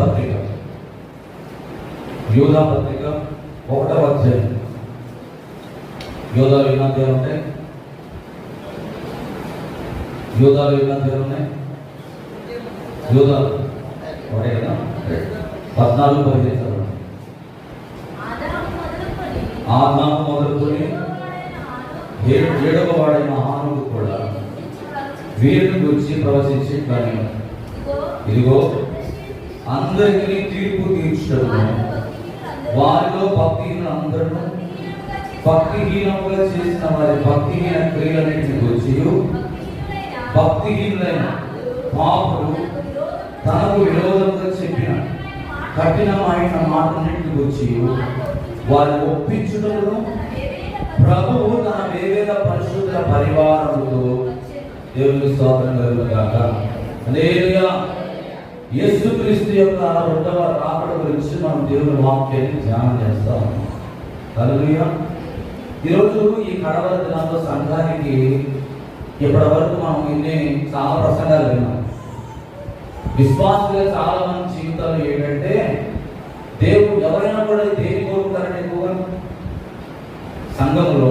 పత్రిక. యోధా పత్రిక ఒకటవ అధ్యాయం. యోధాలు ఎన్ని అధ్యాయాలు ఉంటాయి? యోధాలు ఎన్ని అధ్యాయాలు ఉన్నాయి? యోధాలు. ఒకటే కదా? పద్నాలుగు పదిహేను ఆదాము మొదలుకొని ఏడు ఏడవ వాడైన ఆనుడు కూడా వీరిని గురించి ప్రవచించి కానీ ఇదిగో అందరికీ తీర్పు తీర్చడం వారిలో భక్తిహీన అందరూ భక్తిహీనముగా చేసిన వారి భక్తిహీన క్రియలన్నింటిని వచ్చి భక్తిహీనులైన పాపులు తనకు విరోధంగా చెప్పిన కఠినమైన మాటన్నింటిని వచ్చి వారిని ఒప్పించడంలో ప్రభువు తన వేవేల పరిశుద్ధ పరివారముతో దేవుని స్వాతంత్రం కాక హల్లెలూయా. యేసుక్రీస్తు యొక్క రెండవ రాకడ గురించి మనం దేవుని వాక్యాన్ని ధ్యానం చేస్తాం. కలుగుయా ఈరోజు ఈ కడవల దినంలో సంఘానికి ఇప్పటివరకు మనం ఇన్ని చాలా ప్రసంగాలు విన్నాం. విశ్వాసులుగా చాలా మంది జీవితాలు ఏంటంటే దేవుడు ఎవరైనా కూడా దేని కోరుకుంటారంటే ఎక్కువగా? సంఘంలో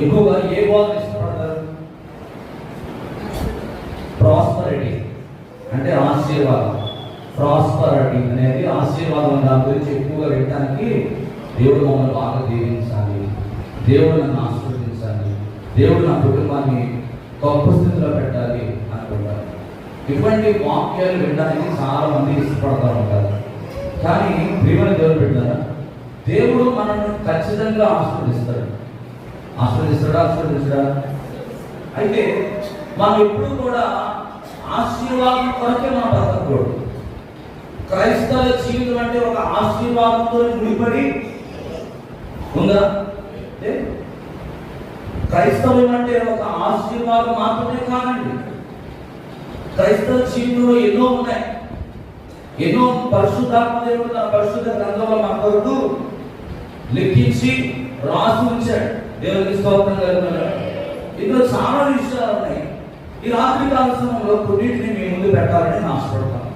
ఎక్కువగా ఏ బాధ ఇష్టపడతారు ప్రాస్పరిటీ అంటే ఆశీర్వాదం. ప్రాస్పరిటీ అనేది ఆశీర్వాదం దాని గురించి ఎక్కువగా వినడానికి దేవుడు మమ్మల్ని బాగా దీవించాలి. దేవుడు నన్ను ఆశీర్వదించాలి. దేవుడు నా కుటుంబాన్ని గొప్ప స్థితిలో పెట్టాలి అనుకుంటారు ఇటువంటి వాక్యాలు వినడానికి చాలా మంది ఇష్టపడతా ఉంటారు. కానీ ప్రియమైన దేవుడు పెట్టారా దేవుడు మనల్ని ఖచ్చితంగా ఆశీర్వదిస్తాడు. ఆశీర్వదిస్తాడా? ఆశీర్వదిస్తాడా అయితే మనం ఎప్పుడు కూడా ఆశీర్వాదం కొరకే మనం బ్రతకూడదు క్రైస్తవ జీవితం అంటే ఒక ఆశీర్వాదంతో ముడిపడి ఉందా? క్రైస్తవం అంటే ఒక ఆశీర్వాదం మాత్రమే కాదండి. క్రైస్తవ జీవితంలో ఎన్నో ఉన్నాయి. ఎన్నో పరిశుద్ధాత్మ దేవుడు తన పరిశుద్ధ గ్రంథంలో మన కొరకు లిఖించి రాసి ఉంచాడు. దేవునికి స్తోత్రం కలుగుతున్నాడు ఇందులో చాలా విషయాలు ఉన్నాయి. ఈ రాత్రి కాల సమయంలో కొన్నింటిని మీ ముందు పెట్టాలని ఆశపడతాను.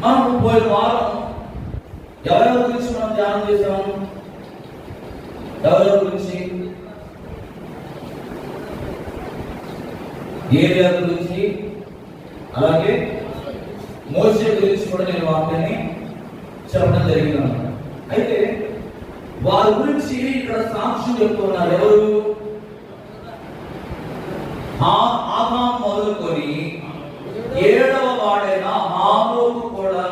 మనం పోయిన వారం ఎవరెవరి గురించి మనం ధ్యానం చేసాము ఎవరెవరి గురించి? ఏరియా గురించి? అలాగే మోసే గురించి కూడా నేను వాక్యాన్ని చెప్పడం జరిగింది అయితే వారి గురించి ఇక్కడ సాక్ష్యం చెప్తున్నారు ఎవరు? ఆ- మొదలుకొని ఏడవ వాడైన హానోకు కూడా